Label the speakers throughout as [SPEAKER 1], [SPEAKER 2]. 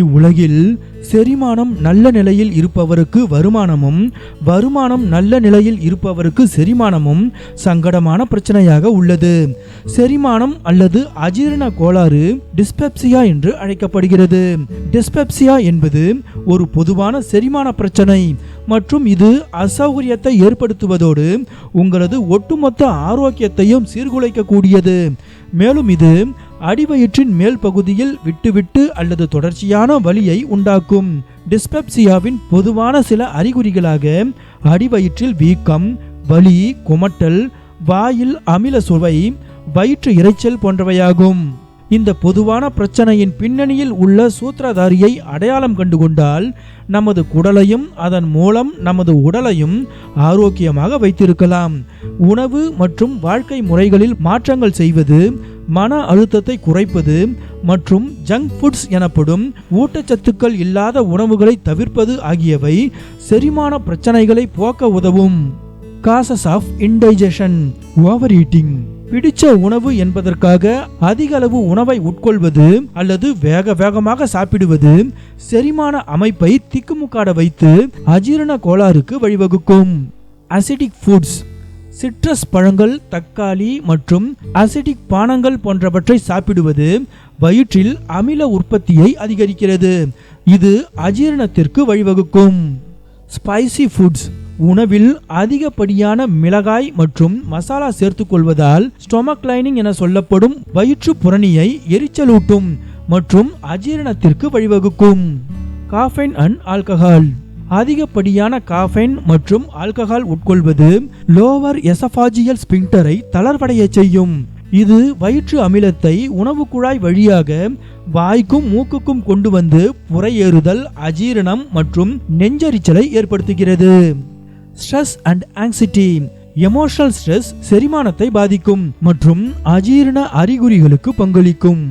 [SPEAKER 1] இவ்வுலகில் செரிமானம் நல்ல நிலையில் இருப்பவருக்கு வருமானமும் வருமானம் நல்ல நிலையில் இருப்பவருக்கு செரிமானமும் சங்கடமான பிரச்சனையாக உள்ளது. செரிமானம் அல்லது அஜீரண கோளாறு டிஸ்பெப்சியா என்று அழைக்கப்படுகிறது. டிஸ்பெப்சியா என்பது ஒரு பொதுவான செரிமான பிரச்சனை மற்றும் இது அசௌகரியத்தை ஏற்படுத்துவதோடு உங்களது ஒட்டுமொத்த ஆரோக்கியத்தையும் சீர்குலைக்கக்கூடியது. மேலும் இது அடிவயிற்றின் மேல் பகுதியில் விட்டுவிட்டு அல்லது தொடர்ச்சியான வலியை உண்டாக்கும். டிஸ்பெப்சியாவின் பொதுவான சில அறிகுறிகளாக அடிவயிற்றில் வீக்கம் வலி குமட்டல் வாயில் அமில சுவை வயிற்று இரைச்சல் போன்றவையாகும். இந்த பொதுவான பிரச்சனையின் பின்னணியில் உள்ள சூத்திரதாரியை அடையாளம் கண்டுகொண்டால் நமது குடலையும் அதன் மூலம் நமது உடலையும் ஆரோக்கியமாக வைத்திருக்கலாம். உணவு மற்றும் வாழ்க்கை முறைகளில் மாற்றங்கள் செய்வது மன அழுத்தத்தை குறைப்பது மற்றும் ஜங்க் ஃபுட்ஸ் எனப்படும் ஊட்டச்சத்துக்கள் இல்லாத உணவுகளை தவிர்ப்பது ஆகியவை செரிமான பிரச்சனைகளை போக்க உதவும். Causes of indigestion over eating பிடிச்ச உணவு என்பதற்காக அதிக அளவு உணவை உட்கொள்வது அல்லது வேக வேகமாக சாப்பிடுவது செரிமான அமைப்பை திக்குமுக்காட வைத்து அஜீரண கோளாறுக்கு வழிவகுக்கும். அசிடிக் ஃபுட்ஸ் சிட்ரஸ் பழங்கள் தக்காளி மற்றும் அசிடிக் பானங்கள் போன்றவற்றை சாப்பிடுவது வயிற்றில் அமில உற்பத்தியை அதிகரிக்கிறது. இது அஜீரணத்திற்கு வழிவகுக்கும். ஸ்பைசி ஃபுட்ஸ் உணவில் அதிகப்படியான மிளகாய் மற்றும் மசாலா சேர்த்துக்கொள்வதால் ஸ்டொமக் லைனிங் என சொல்லப்படும் வயிற்று புரணியை எரிச்சலூட்டும் மற்றும் அஜீரணத்திற்கு வழிவகுக்கும். காஃபைன் அண்ட் ஆல்கஹால் அதிகப்படியான காஃபைன் மற்றும் ஆல்கஹால் உட்கொள்வது லோவர் எசபாஜியல் ஸ்பிங்டரை தளர்வடைய செய்யும். இது வயிற்று அமிலத்தை உணவு குழாய் வழியாக வாய்க்கும் மூக்குக்கும் கொண்டு வந்து புறையேறுதல் அஜீரணம் மற்றும் நெஞ்சரிச்சலை ஏற்படுத்துகிறது. Stress and anxiety emotional stress செரிமானத்தை பாதிக்கும் மற்றும் அஜீரண அறிகுறிகளுக்கு பங்களிக்கும்.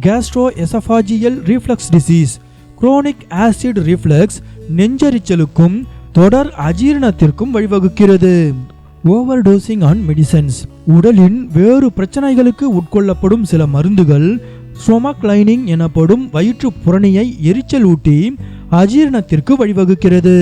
[SPEAKER 1] Gastro oesophageal reflux disease chronic acid reflux நெஞ்சரிச்சலுக்கும் தொடர் அஜீரணத்திற்கும் வழிவகுக்கிறது. ஓவர் டோசிங் ஆன் மெடிசன்ஸ் உடலின் வேறு பிரச்சனைகளுக்கு உட்கொள்ளப்படும் சில மருந்துகள் ஸ்டொமக் லைனிங் எனப்படும் வயிற்று புரணியை எரிச்சல் ஊட்டி அஜீரணத்திற்கு வழிவகுக்கிறது.